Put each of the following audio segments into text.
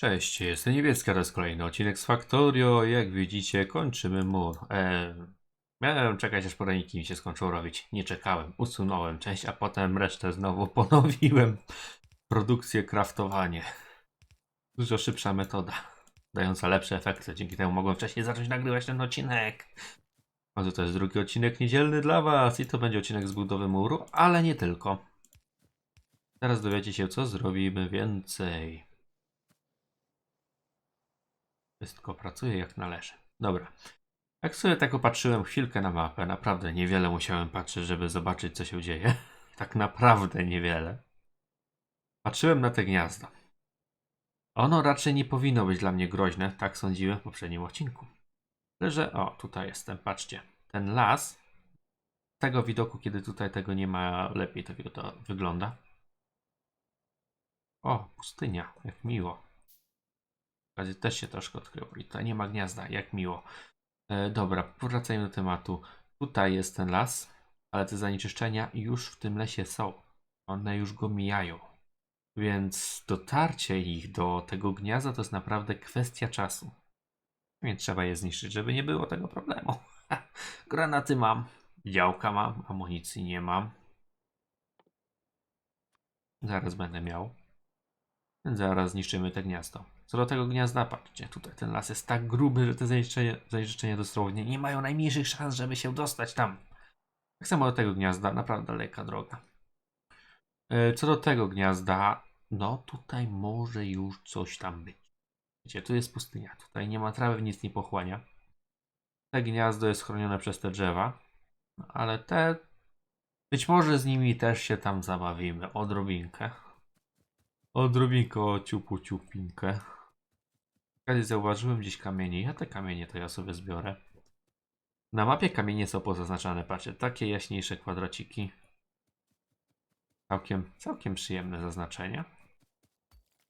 Cześć, jestem Niebieska, to jest kolejny odcinek z Factorio. Jak widzicie, kończymy mur. Eee, miałem czekać, aż poraniki mi się skończą robić. Nie czekałem, usunąłem część, a potem resztę znowu ponowiłem. Produkcję, kraftowanie. Dużo szybsza metoda, dająca lepsze efekty. Dzięki temu mogłem wcześniej zacząć nagrywać ten odcinek. A to jest drugi odcinek niedzielny dla Was i to będzie odcinek z budowy muru, ale nie tylko. Teraz dowiecie się, co zrobimy więcej. Wszystko pracuje jak należy. Dobra. Jak sobie tak opatrzyłem chwilkę na mapę, naprawdę niewiele musiałem patrzeć, żeby zobaczyć, co się dzieje. Tak naprawdę niewiele. Patrzyłem na te gniazda. Ono raczej nie powinno być dla mnie groźne, tak sądziłem w poprzednim odcinku. Tyle, że o, tutaj jestem, patrzcie. Ten las, z tego widoku, kiedy tutaj tego nie ma, lepiej to to wygląda. O, pustynia, jak miło. Też się troszkę odkryło. I tutaj nie ma gniazda, jak miło. E, dobra, powracajmy do tematu. Tutaj jest ten las, ale te zanieczyszczenia już w tym lesie są. One już go mijają. Więc dotarcie ich do tego gniazda to jest naprawdę kwestia czasu. Więc trzeba je zniszczyć, żeby nie było tego problemu. Granaty mam, działka mam, amunicji nie mam. Zaraz będę miał. Zaraz zniszczymy te gniazdo. Co do tego gniazda, patrzcie, tutaj ten las jest tak gruby, że te zanieczyszczenia, zanieczyszczenia dosłownie nie mają najmniejszych szans, żeby się dostać tam. Tak samo do tego gniazda, naprawdę daleka droga. E, Co do tego gniazda, no tutaj może już coś tam być. Wiecie, tu jest pustynia, tutaj nie ma trawy, nic nie pochłania. Te gniazdo jest chronione przez te drzewa, ale te, być może z nimi też się tam zabawimy, odrobinkę. Odrobinkę ciupu ciupinkę. Kiedyś zauważyłem gdzieś kamienie. Ja te kamienie to ja sobie zbiorę. Na mapie kamienie są pozaznaczane. Patrzcie, takie jaśniejsze kwadraciki. Całkiem, całkiem przyjemne zaznaczenia.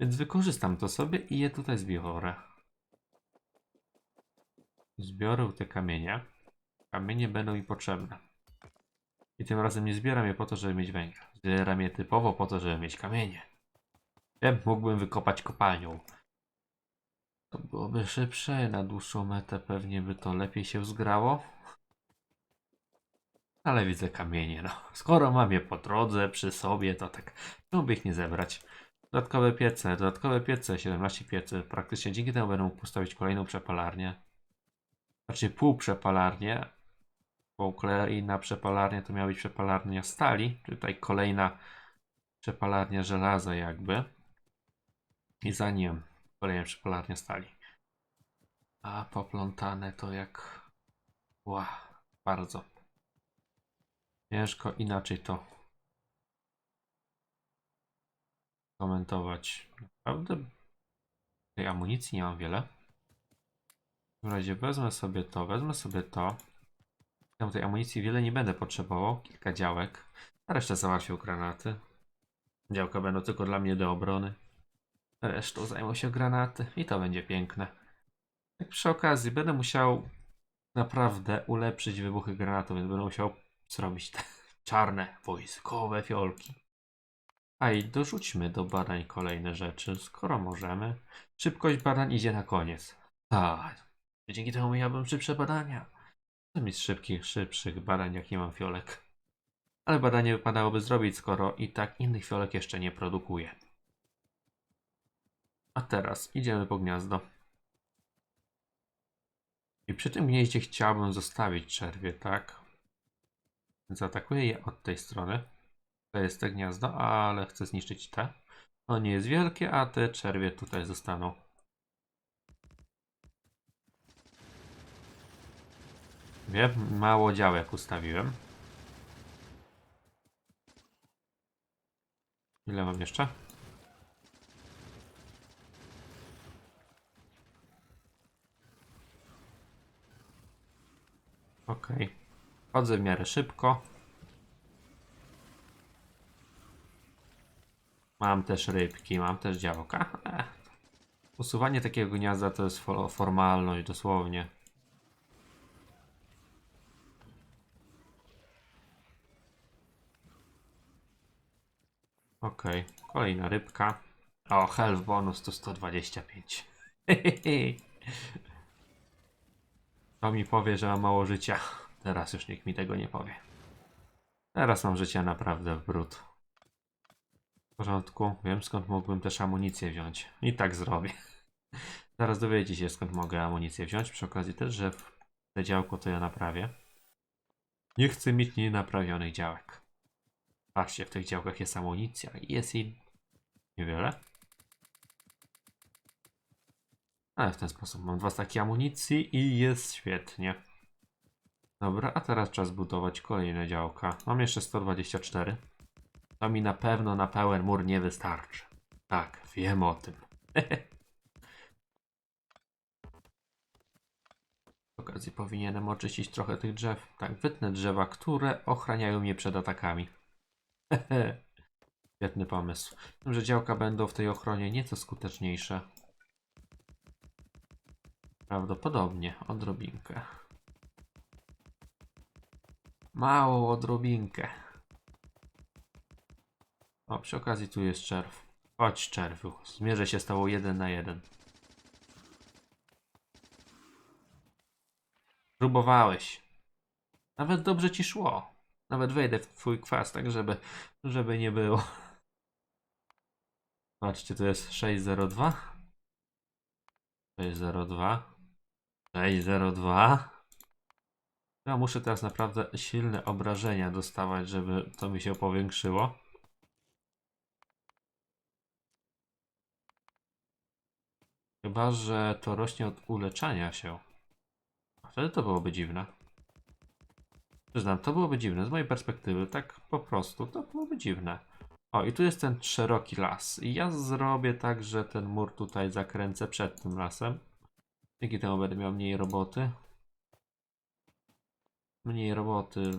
Więc wykorzystam to sobie i je tutaj zbiorę. Zbiorę te kamienie. Kamienie będą mi potrzebne. I tym razem nie zbieram je po to, żeby mieć węgiel. Zbieram je typowo po to, żeby mieć kamienie. Wiem, mógłbym wykopać kopalnią. To byłoby szybsze, na dłuższą metę pewnie by to lepiej się wzgrało. Ale widzę kamienie, no. Skoro mam je po drodze, przy sobie, to tak, czemu by ich nie zebrać? Dodatkowe piece, dodatkowe piece, 17 piecy. Praktycznie dzięki temu będę mógł postawić kolejną przepalarnię. Znaczy półprzepalarnię. Bo kolejna przepalarnia to miała być przepalarnia stali. Tutaj kolejna przepalarnia żelaza jakby. I za nim kolejna przepalarnia stali. A poplątane to jak... Ła, bardzo. Ciężko inaczej to komentować. Naprawdę tej amunicji nie mam wiele. W razie wezmę sobie to, wezmę sobie to. Tam tej amunicji wiele nie będę potrzebował. Kilka działek. A resztę załatwił granaty. Działka będą tylko dla mnie do obrony. Resztą zajmą się granaty i to będzie piękne. Tak przy okazji będę musiał naprawdę ulepszyć wybuchy granatów, więc będę musiał zrobić te czarne, wojskowe fiolki. A i dorzućmy do badań kolejne rzeczy, skoro możemy. Szybkość badań idzie na koniec. Tak. Dzięki temu miałbym szybsze badania. Co mi z szybkich, szybszych badań, jak nie mam fiolek? Ale badanie wypadałoby zrobić, skoro i tak innych fiolek jeszcze nie produkuję. A teraz idziemy po gniazdo. I przy tym gnieździe chciałbym zostawić czerwie, tak? Więc atakuję je od tej strony. To jest te gniazdo, ale chcę zniszczyć te. To nie jest wielkie, a te czerwie tutaj zostaną. Wiem, mało działek ustawiłem. Ile mam jeszcze? Okej. Chodzę w miarę szybko. Mam też rybki, mam też działka. Usuwanie takiego gniazda to jest fo- formalność dosłownie. Okej, kolejna rybka. O, health bonus to 125. To mi powie, że mam mało życia. Teraz już nikt mi tego nie powie. Teraz mam życie naprawdę w brud. W porządku, wiem skąd mógłbym też amunicję wziąć. I tak zrobię. Zaraz dowiecie się skąd mogę amunicję wziąć. Przy okazji też, że te działko to ja naprawię. Nie chcę mieć nienaprawionych działek. Patrzcie, w tych działkach jest amunicja i jest jej niewiele. Ale w ten sposób mam dwa staki amunicji i jest świetnie. Dobra, a teraz czas budować kolejne działka. Mam jeszcze 124. To mi na pewno na pełen mur nie wystarczy. Tak, wiem o tym. Z okazji powinienem oczyścić trochę tych drzew. Tak, wytnę drzewa, które ochraniają mnie przed atakami. Świetny pomysł. Wiem, że działka będą w tej ochronie nieco skuteczniejsze. Prawdopodobnie odrobinkę. Małą odrobinkę. O, przy okazji tu jest czerw. Chodź czerwiu, zmierzę się z tobą jeden na jeden. Próbowałeś. Nawet dobrze ci szło. Nawet wejdę w twój kwas, tak żeby, żeby nie było. Patrzcie, tu jest 602. 602. 602. Ja muszę teraz naprawdę silne obrażenia dostawać, żeby to mi się powiększyło. Chyba, że to rośnie od uleczania się. Wtedy to byłoby dziwne. Przyznam, to byłoby dziwne z mojej perspektywy, tak po prostu, to byłoby dziwne. O, i tu jest ten szeroki las. I ja zrobię tak, że ten mur tutaj zakręcę przed tym lasem. Dzięki temu będę miał mniej roboty. Mniej roboty.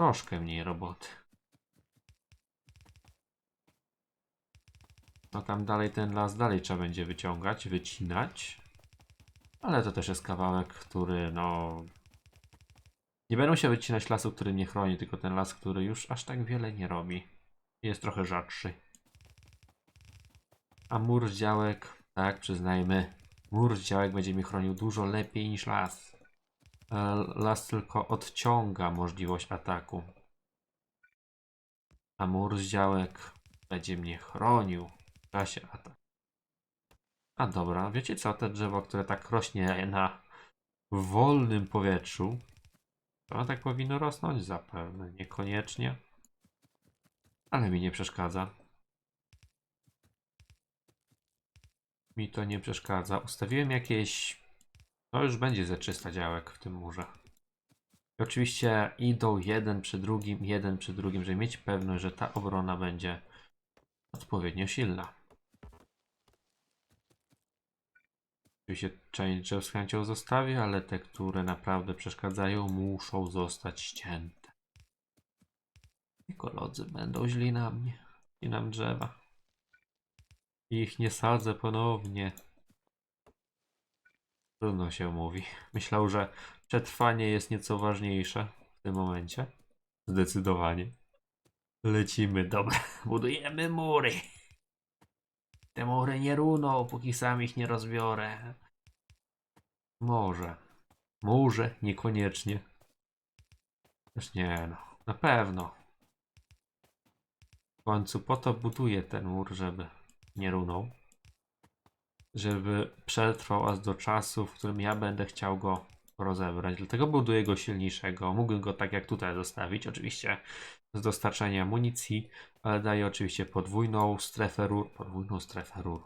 Troszkę mniej roboty. No tam dalej ten las dalej trzeba będzie wyciągać, wycinać. Ale to też jest kawałek, który no... Nie będą się wycinać lasu, który mnie chroni, tylko ten las, który już aż tak wiele nie robi. Jest trochę rzadszy. A mur z działek, tak przyznajmy, mur z działek będzie mi chronił dużo lepiej niż las. E, Las tylko odciąga możliwość ataku. A mur z działek będzie mnie chronił w czasie ataku. A dobra, wiecie co? Te drzewo, które tak rośnie na wolnym powietrzu, to ono tak powinno rosnąć zapewne. Niekoniecznie. Ale mi nie przeszkadza. Mi to nie przeszkadza. Ustawiłem jakieś. No już będzie ze 300 działek w tym murze. I oczywiście idą jeden przy drugim, jeden przy drugim, żeby mieć pewność, że ta obrona będzie odpowiednio silna. Oczywiście część drzew z chęcią zostawię, ale te, które naprawdę przeszkadzają, muszą zostać ścięte. I koledzy będą źli na mnie. I nam drzewa. Ich nie sadzę ponownie. Trudno się mówi. Myślał, że przetrwanie jest nieco ważniejsze w tym momencie. Zdecydowanie. Lecimy, dobra. Budujemy mury. Te mury nie runą, póki sam ich nie rozbiorę. Może. Może, niekoniecznie. Też nie no. Na pewno. W końcu po to buduję ten mur, żeby nie runął. Żeby przetrwał aż do czasu, w którym ja będę chciał go rozebrać. Dlatego buduję go silniejszego. Mógłbym go tak jak tutaj zostawić, oczywiście z dostarczania amunicji, ale daję oczywiście podwójną strefę rur. Podwójną strefę rur.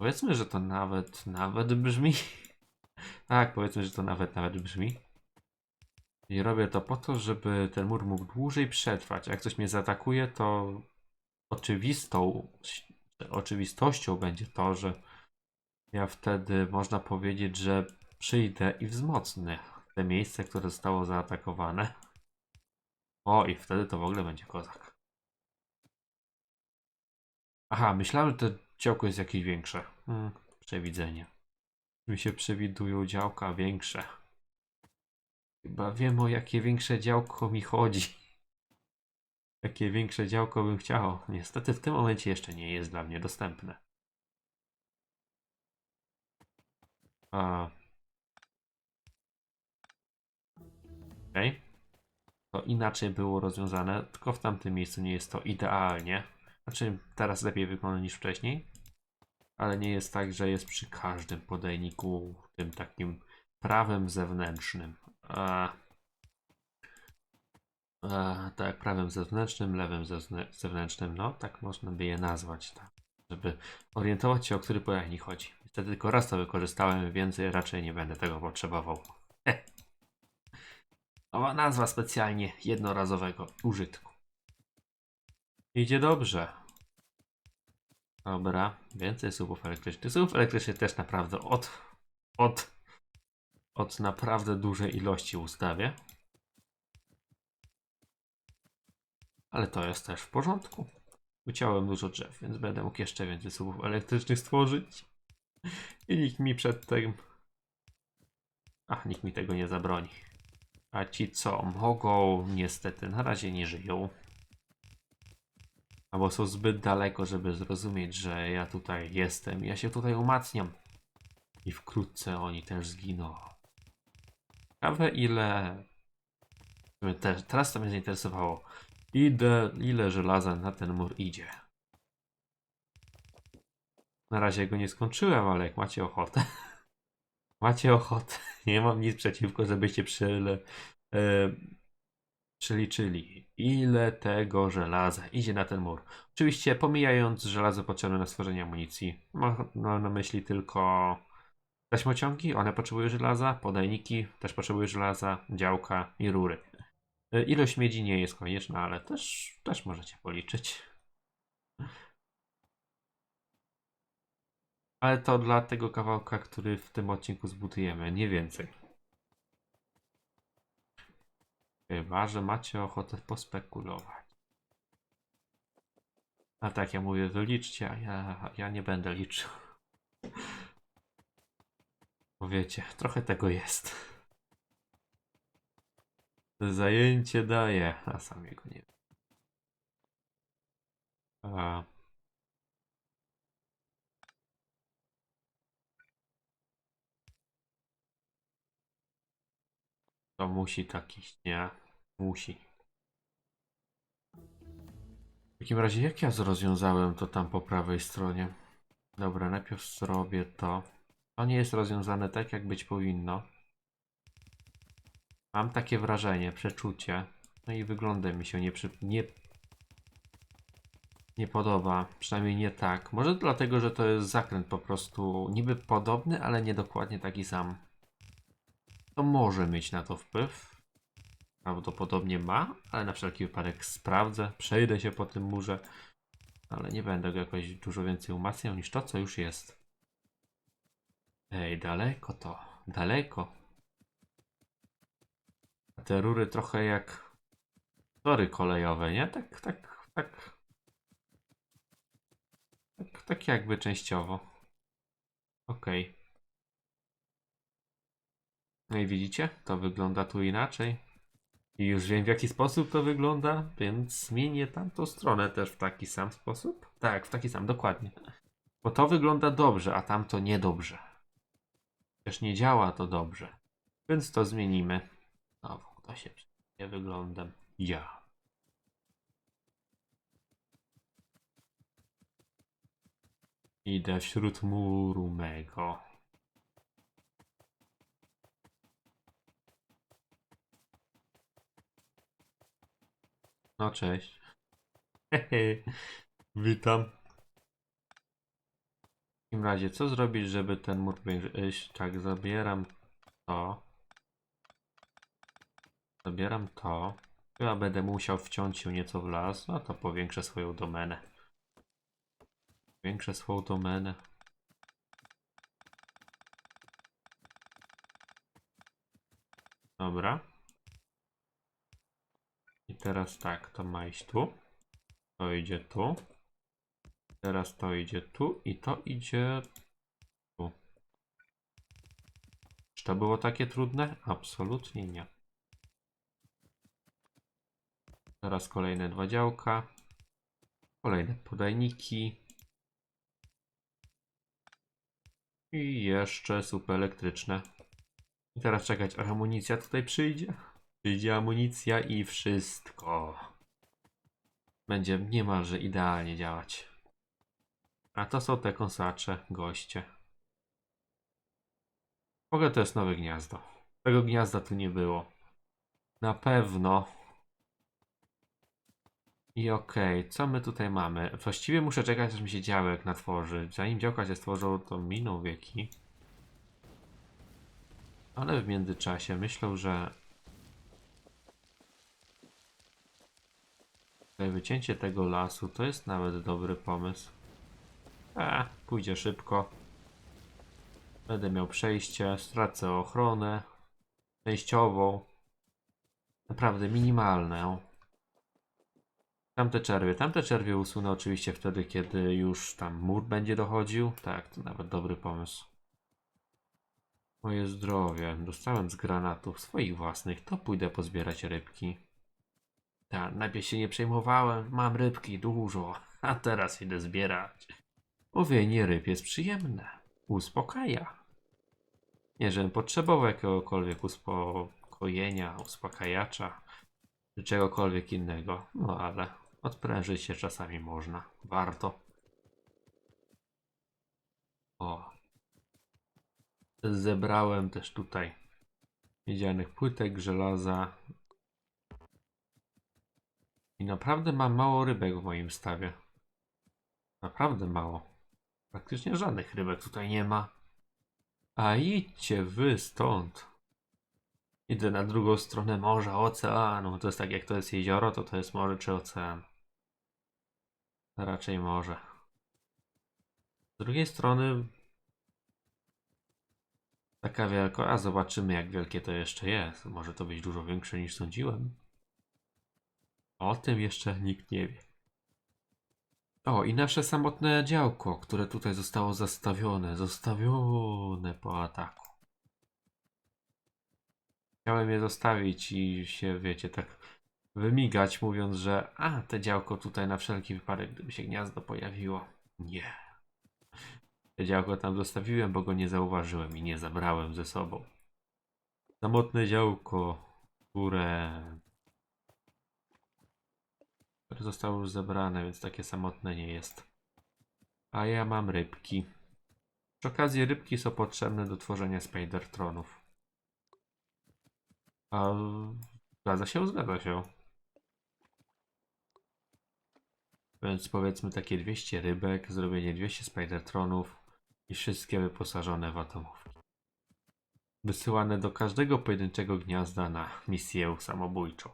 Powiedzmy, że to nawet, nawet brzmi. tak, powiedzmy, że to nawet, nawet brzmi. I robię to po to, żeby ten mur mógł dłużej przetrwać. Jak coś mnie zaatakuje, to oczywistą, oczywistością będzie to, że ja wtedy można powiedzieć, że przyjdę i wzmocnę te miejsce, które zostało zaatakowane. O, i wtedy to w ogóle będzie kozak. Aha, myślałem, że to działko jest jakieś większe. Hmm, przewidzenie. Mi się przewidują działka większe. Chyba wiem o jakie większe działko mi chodzi. Jakie większe działko bym chciał. Niestety w tym momencie jeszcze nie jest dla mnie dostępne. A. To inaczej było rozwiązane, tylko w tamtym miejscu nie jest to idealnie. Znaczy, teraz lepiej wygląda niż wcześniej. Ale nie jest tak, że jest przy każdym podajniku tym takim prawem zewnętrznym. A, a, tak, prawem zewnętrznym, lewym zewnę- zewnętrznym, no tak można by je nazwać, tak, żeby orientować się, o który podajnik chodzi. Niestety tylko raz to wykorzystałem, więcej raczej nie będę tego potrzebował. Heh. Nowa nazwa specjalnie jednorazowego użytku. Idzie dobrze. Dobra, więcej słupów elektrycznych. Słupów elektrycznych też naprawdę od, od, od naprawdę dużej ilości ustawię. Ale to jest też w porządku. Uciąłem dużo drzew, więc będę mógł jeszcze więcej słupów elektrycznych stworzyć. I nikt mi przed tym... Ach, nikt mi tego nie zabroni. A ci co mogą, niestety na razie nie żyją. Albo są zbyt daleko, żeby zrozumieć, że ja tutaj jestem. Ja się tutaj umacniam. I wkrótce oni też zginą. Ciekawe ile... Te, teraz to mnie zainteresowało. Ile, ile żelaza na ten mur idzie. Na razie go nie skończyłem, ale jak macie ochotę. macie ochotę. Nie mam nic przeciwko, żebyście przyle, e, przeliczyli, ile tego żelaza idzie na ten mur. Oczywiście pomijając żelazo potrzebne na stworzenie amunicji. Mam na myśli tylko taśmociągi, one potrzebują żelaza, podajniki też potrzebują żelaza, działka i rury. E, Ilość miedzi nie jest konieczna, ale też, też możecie policzyć. Ale to dla tego kawałka, który w tym odcinku zbudujemy, nie więcej. Chyba, że macie ochotę pospekulować. A tak, ja mówię, wyliczcie, a ja, ja nie będę liczył. Bo wiecie, trochę tego jest. Zajęcie daje, a sam jego nie wiem. A... To musi tak iść, nie? Musi. W takim razie, jak ja rozwiązałem to tam po prawej stronie? Dobra, najpierw zrobię to. To nie jest rozwiązane tak, jak być powinno. Mam takie wrażenie, przeczucie. No i wygląda mi się nie, przy... nie... nie podoba. Przynajmniej nie tak. Może dlatego, że to jest zakręt po prostu niby podobny, ale nie dokładnie taki sam. To może mieć na to wpływ. Prawdopodobnie ma, ale na wszelki wypadek sprawdzę. Przejdę się po tym murze. Ale nie będę go jakoś dużo więcej umacniał niż to, co już jest. Ej, daleko to. Daleko. Te rury trochę jak tory kolejowe, nie? Tak, tak, tak. Tak, tak jakby częściowo. Okej. No i widzicie, to wygląda tu inaczej. I już wiem w jaki sposób to wygląda, więc zmienię tamtą stronę też w taki sam sposób. Tak, w taki sam, dokładnie. Bo to wygląda dobrze, a tamto niedobrze. Też nie działa to dobrze. Więc to zmienimy. Znowu, się nie wyglądam? Ja. Idę wśród muru mego. No cześć. Witam. W takim razie, co zrobić, żeby ten mur? Tak, zabieram to. Zabieram to. Chyba będę musiał wciąć się nieco w las, no to powiększę swoją domenę. Powiększę swoją domenę. Dobra. I teraz tak, to ma iść tu. To idzie tu. Teraz to idzie tu i to idzie tu. Czy to było takie trudne? Absolutnie nie. Teraz kolejne dwa działka. Kolejne podajniki. I jeszcze słupy elektryczne. I teraz czekać, aż amunicja tutaj przyjdzie. Przyjdzie amunicja i wszystko. Będzie niemalże idealnie działać. A to są te kąsacze, goście. Ogóle to jest nowe gniazdo. Tego gniazda tu nie było. Na pewno. I okej, co my tutaj mamy? Właściwie muszę czekać, aż mi się działek natworzy. Zanim działka się stworzą, to miną wieki. Ale w międzyczasie myślę, że wycięcie tego lasu to jest nawet dobry pomysł. A, pójdzie szybko. Będę miał przejście, stracę ochronę częściową. Naprawdę minimalną. Tamte czerwie. Tamte czerwie usunę oczywiście wtedy, kiedy już tam mur będzie dochodził. Tak, to nawet dobry pomysł. Moje zdrowie. Dostałem z granatów swoich własnych. To pójdę pozbierać rybki. Tak, najpierw się nie przejmowałem. Mam rybki dużo. A teraz idę zbierać. Łowienie ryb jest przyjemne. Uspokaja. Nie, żebym potrzebował jakiegokolwiek uspokojenia, uspokajacza czy czegokolwiek innego. No ale odprężyć się czasami można. Warto. O. Zebrałem też tutaj miedzianych płytek, żelaza. I naprawdę mam mało rybek w moim stawie. Naprawdę mało. Praktycznie żadnych rybek tutaj nie ma. A idźcie wy stąd. Idę na drugą stronę morza, oceanu. To jest tak jak to jest jezioro, to to jest morze czy ocean. Raczej morze. Z drugiej strony taka wielka, a zobaczymy jak wielkie to jeszcze jest. Może to być dużo większe niż sądziłem. O tym jeszcze nikt nie wie. O, i nasze samotne działko, które tutaj zostało zastawione, zostawione po ataku. Chciałem je zostawić i się, wiecie, tak wymigać, mówiąc, że a, te działko tutaj na wszelki wypadek, gdyby się gniazdo pojawiło. Nie. Te działko tam zostawiłem, bo go nie zauważyłem i nie zabrałem ze sobą. Samotne działko, które które zostało już zebrane, więc takie samotne nie jest. A ja mam rybki. Przy okazji rybki są potrzebne do tworzenia spidertronów. A zgadza się, zgadza się. Więc powiedzmy takie 200 rybek, zrobienie 200 spidertronów i wszystkie wyposażone w atomówki. Wysyłane do każdego pojedynczego gniazda na misję samobójczą.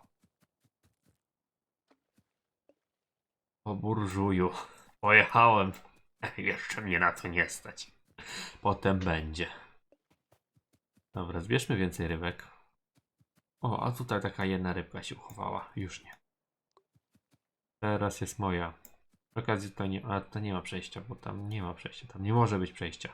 O burżuju. Pojechałem. Jeszcze mnie na to nie stać. Potem będzie. Dobra, zbierzmy więcej rybek. O, a tutaj taka jedna rybka się uchowała. Już nie. Teraz jest moja. Przy okazji tutaj nie, a to nie ma przejścia, bo tam nie ma przejścia. Tam nie może być przejścia.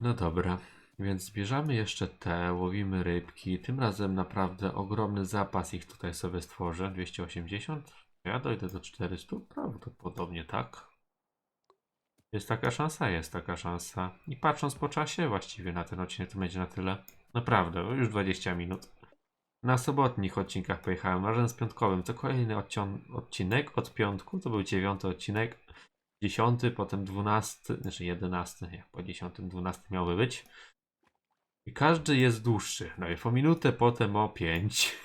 No dobra. Więc zbierzamy jeszcze te, łowimy rybki. Tym razem naprawdę ogromny zapas ich tutaj sobie stworzę. 280. Ja dojdę do 400. Prawdopodobnie tak. Jest taka szansa, jest taka szansa. I patrząc po czasie, właściwie na ten odcinek to będzie na tyle. Naprawdę, już 20 minut. Na sobotnich odcinkach pojechałem razem z piątkowym. To kolejny odcinek od piątku. To był dziewiąty odcinek. Dziesiąty, potem dwunasty, znaczy jedenasty, nie, po dziesiątym, dwunasty miałby być. I każdy jest dłuższy. Najpierw o minutę, potem o 5.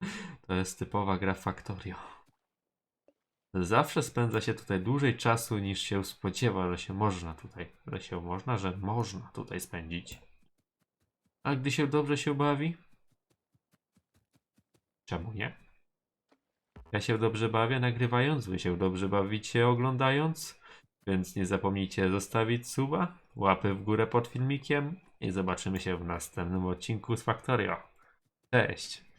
To jest typowa gra Factorio. Zawsze spędza się tutaj dłużej czasu niż się spodziewa, że się można tutaj, że się można, że można tutaj spędzić. A gdy się dobrze się bawi? Czemu nie? Ja się dobrze bawię nagrywając, wy się dobrze bawicie oglądając, więc nie zapomnijcie zostawić suba, łapy w górę pod filmikiem i zobaczymy się w następnym odcinku z Factorio. Cześć!